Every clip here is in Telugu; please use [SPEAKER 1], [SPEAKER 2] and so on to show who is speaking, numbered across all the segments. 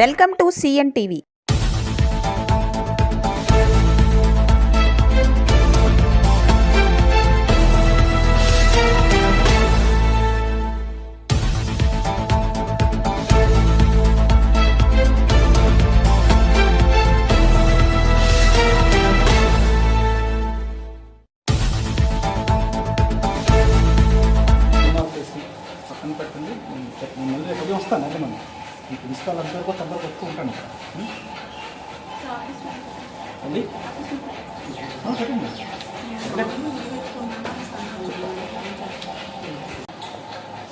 [SPEAKER 1] Welcome to CN TV.
[SPEAKER 2] పక్కన పెట్టండి. మళ్ళీ వస్తాను? అదే మనం ఈ ప్రిన్సిపాల్ కూడా తొందరగా వస్తూ ఉంటాను అండి? చెప్పండి.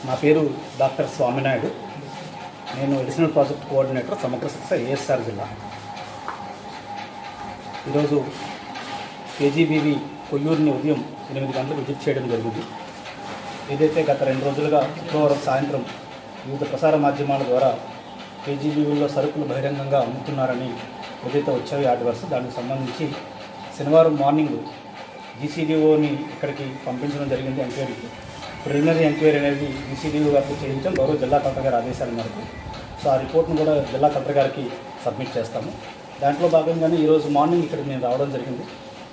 [SPEAKER 2] నా పేరు డాక్టర్ స్వామినాయుడు. నేను అడిషనల్ ప్రాజెక్ట్ కోఆర్డినేటర్ సమగ్ర శిక్ష ఏఎస్ఆర్ జిల్లా. ఈరోజు కేజీబీవి కొయ్యూరుని ఉదయం ఎనిమిది గంటలకు విజిట్ చేయడం జరిగింది. ఏదైతే గత రెండు రోజులుగా శుక్రవారం సాయంత్రం వివిధ ప్రసార మాధ్యమాల ద్వారా కేజీబీవీలో సరుకులు బహిరంగంగా అమ్ముతున్నారని ఏదైతే వచ్చాయో ఆర్డర్స్ దానికి సంబంధించి శనివారం మార్నింగ్ జీసీడీఓని ఇక్కడికి పంపించడం జరిగింది ఎంక్వైరీకి ప్రిలిమినరీ ఎంక్వైరీ అనేది జీసీడీఓ గారికి చేయించాం. గౌరవ జిల్లా కలెక్టర్ గారి ఆదేశాల మేరకు. సో ఆ రిపోర్ట్ను కూడా జిల్లా కలెక్టర్ గారికి సబ్మిట్ చేస్తాము. దాంట్లో భాగంగానే ఈరోజు మార్నింగ్ ఇక్కడికి నేను రావడం జరిగింది.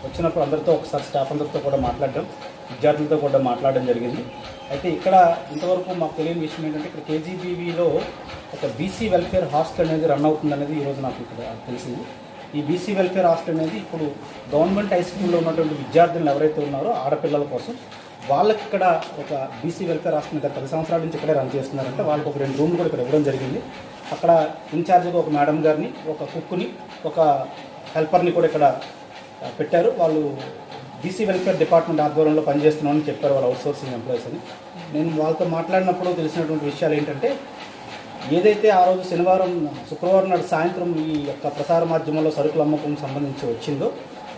[SPEAKER 2] వచ్చినప్పుడు అందరితో ఒకసారి స్టాఫ్ అందరితో కూడా మాట్లాడడం విద్యార్థులతో కూడా మాట్లాడడం జరిగింది. అయితే ఇక్కడ ఇంతవరకు మాకు తెలియని విషయం ఏంటంటే ఇక్కడ కేజీబీవీలో ఒక బీసీ వెల్ఫేర్ హాస్టల్ అనేది రన్ అవుతుంది అనేది ఈరోజు నాకు ఇక్కడ తెలిసింది. ఈ బీసీ వెల్ఫేర్ హాస్టల్ అనేది ఇప్పుడు గవర్నమెంట్ హై స్కూల్లో ఉన్నటువంటి విద్యార్థులు ఎవరైతే ఉన్నారో ఆడపిల్లల కోసం వాళ్ళకి ఇక్కడ ఒక బీసీ వెల్ఫేర్ హాస్టల్ గత పది సంవత్సరాల నుంచి ఇక్కడే రన్ చేస్తున్నారంటే వాళ్ళకి ఒక రెండు రూమ్లు కూడా ఇక్కడ ఇవ్వడం జరిగింది. అక్కడ ఇన్ఛార్జ్గా ఒక మేడం గారిని ఒక కుక్కుని ఒక హెల్పర్ని కూడా ఇక్కడ పెట్టారు. వాళ్ళు బీసీ వెల్ఫేర్ డిపార్ట్మెంట్ ఆధ్వర్యంలో పనిచేస్తున్నామని చెప్పారు వాళ్ళు అవుట్ సోర్సింగ్ ఎంప్లాయీస్ అని. నేను వాళ్ళతో మాట్లాడినప్పుడు తెలిసినటువంటి విషయాలు ఏంటంటే ఏదైతే ఆ రోజు శనివారం శుక్రవారం నాడు సాయంత్రం ఈ యొక్క ప్రసార మాధ్యమంలో సరుకుల అమ్మకం సంబంధించి వచ్చిందో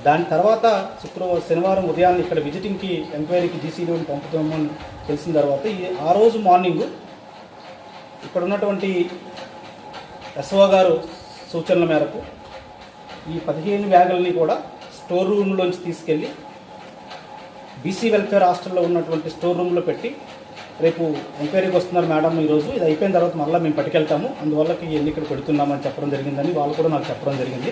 [SPEAKER 2] దాని తర్వాత శుక్రవారం శనివారం ఉదయాన్నే ఇక్కడ విజిటింగ్కి ఎంక్వైరీకి జీసీడీని పంపుతామని తెలిసిన తర్వాత ఈ ఆ రోజు మార్నింగ్ ఇక్కడ ఉన్నటువంటి ఎస్ఓ గారు సూచనల మేరకు ఈ పదిహేను బ్యాగులని కూడా స్టోర్ రూమ్లోంచి తీసుకెళ్ళి బీసీ వెల్ఫేర్ హాస్టల్లో ఉన్నటువంటి స్టోర్ రూమ్లో పెట్టి రేపు ఎంక్వైరీకి వస్తున్నారు మేడం ఈరోజు. ఇది అయిపోయిన తర్వాత మళ్ళీ మేము పట్టుకెళ్తాము. అందువల్ల ఇవన్నీ ఇక్కడ పెడుతున్నామని చెప్పడం జరిగిందని వాళ్ళు కూడా నాకు చెప్పడం జరిగింది.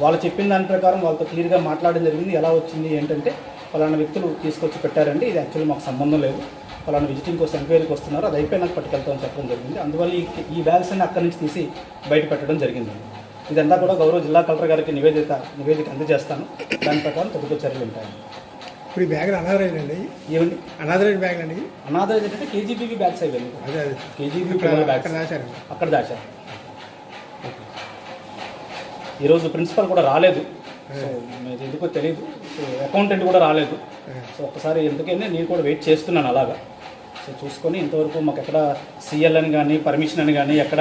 [SPEAKER 2] వాళ్ళు చెప్పిన దాని ప్రకారం వాళ్ళతో క్లియర్గా మాట్లాడడం జరిగింది. ఎలా వచ్చింది ఏంటంటే ఫలానా వ్యక్తులు తీసుకొచ్చి పెట్టారండి ఇది యాక్చువల్లీ మాకు సంబంధం లేదు. ఫలానా విజిటింగ్ కోసం ఎంక్వైరీకి వస్తున్నారు. అది అయిపోయినాక పట్టుకెళ్తామని చెప్పడం జరిగింది. అందువల్ల ఈ ఈ బ్యాగ్స్ అన్ని అక్కడి నుంచి తీసి బయట పెట్టడం జరిగింది. ఇదంతా కూడా గౌరవ జిల్లా కలెక్టర్ గారికి నివేదిక నివేదిక అందజేస్తాను. దాని ప్రకారం తదుపరి చర్యలు ఉంటాయి.
[SPEAKER 3] ఇప్పుడు ఈ బ్యాగులు అనాథరైన అండి.
[SPEAKER 2] ఏమండి
[SPEAKER 3] అనాథరైన బ్యాగులు అండి.
[SPEAKER 2] అనాథ ఏంటంటే కేజీబీకి బ్యాగ్స్ అయ్యాయి
[SPEAKER 3] అదే అదే.
[SPEAKER 2] కేజీబీ పిల్లల
[SPEAKER 3] అక్కడ రాశారండి
[SPEAKER 2] అక్కడ దాచారు. ఈరోజు ప్రిన్సిపల్ కూడా రాలేదు. సో ఎందుకో తెలియదు సో అకౌంటెంట్ కూడా రాలేదు. సో ఒకసారి ఎందుకైనా నేను కూడా వెయిట్ చేస్తున్నాను అలాగా. సో చూసుకొని ఇంతవరకు మాకు ఎక్కడ సిఎల్ అని కానీ పర్మిషన్ అని కానీ ఎక్కడ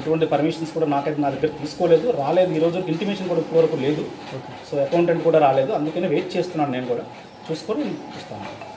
[SPEAKER 2] ఎటువంటి పర్మిషన్స్ కూడా నాకైతే నా దగ్గర తీసుకోలేదు. రాలేదు. ఈ రోజు ఇంటిమేషన్ కూడా ఇప్పటివరకు లేదు. సో అకౌంటెంట్ కూడా రాలేదు. అందుకని వెయిట్ చేస్తున్నాను నేను కూడా. చూసుకొని చూస్తాను